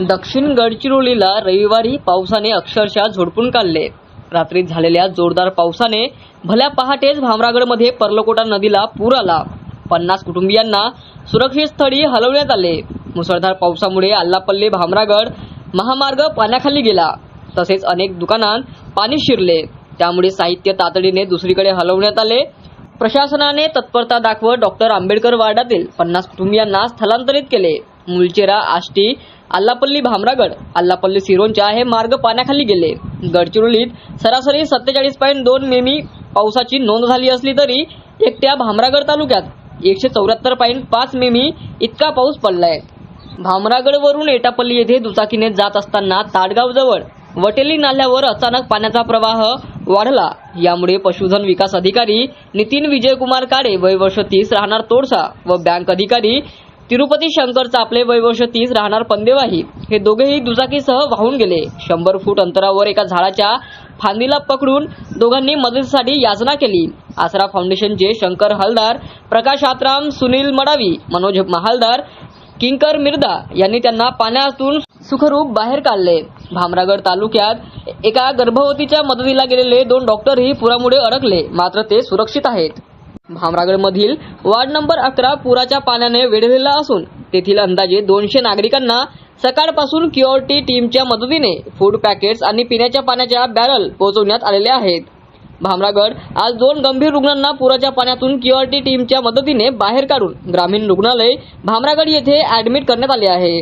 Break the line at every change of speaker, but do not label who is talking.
दक्षिण गडचिरोलीला रविवारी पावसाने अक्षरशः झोडपून काढले. रात्री झालेल्या जोरदार पावसाने भल्या पहाटेच भामरागडमध्ये पर्लकोटा नदीला पूर आला. पन्नास कुटुंबियांना सुरक्षित स्थळी हलवण्यात आले. मुसळधार पावसामुळे आल्लापल्ली भामरागड महामार्ग पाण्याखाली गेला. तसेच अनेक दुकानांत पाणी शिरले. त्यामुळे साहित्य तातडीने दुसरीकडे हलवण्यात आले. प्रशासनाने तत्परता दाखवत डॉक्टर आंबेडकर वार्डातील पन्नास कुटुंबियांना स्थलांतरित केले. मुलचेरा आष्टी आल्लापल्ली भामरागड आल्लापल्ली सिरोंचा हे मार्ग पाण्याखाली गेले. गडचिरोलीत सरासरी सत्तेचाळीस पॉईंट दोन मिमी पावसाची नोंद झाली असली तरी एकट्या भामरागड तालुक्यात एकशे चौऱ्याहत्तर पॉईंट पाच मिमी इतका पाऊस पडलाय. भामरागडवरून एटापल्ली येथे दुचाकीने जात असताना ताडगावजवळ वटेली नाल्यावर अचानक पाण्याचा प्रवाह वाढला. यामुळे पशुधन विकास अधिकारी नितीन विजयकुमार काडे वय वर्ष तीस राहणार तोडसा व बँक अधिकारी तिरुपती शंकर चापले वैवर्ष तीस राहणार पंदेवाही. हे दोघेही दुचाकीसह वाहून गेले. शंभर फूट अंतरावर एका झाडाच्या फांदीला पकडून दोघांनी मदतीसाठी याचना केली. आसरा फाउंडेशनचे शंकर हलदार प्रकाश आत्राम सुनील मडावी मनोज महालदार किंकर मिर्दा यांनी त्यांना पाण्यातून सुखरूप बाहेर काढले. भामरागड तालुक्यात एका गर्भवतीच्या मदतीला गेलेले दोन डॉक्टरही पुरामुळे अडकले. मात्र ते सुरक्षित आहेत. भामरागडमधील वार्ड नंबर अकरा पुराच्या पाण्याने वेढलेला असून तेथील अंदाजे दोनशे नागरिकांना सकाळपासून क्युआरटी टीमच्या मदतीने फूड पॅकेट्स आणि पिण्याच्या पाण्याच्या बॅरल पोहोचवण्यात आलेले आहेत. भामरागड आज दोन गंभीर रुग्णांना पुराच्या पाण्यातून क्युआरटी टीमच्या मदतीने बाहेर काढून ग्रामीण रुग्णालय भामरागड येथे ऍडमिट करण्यात आले आहे.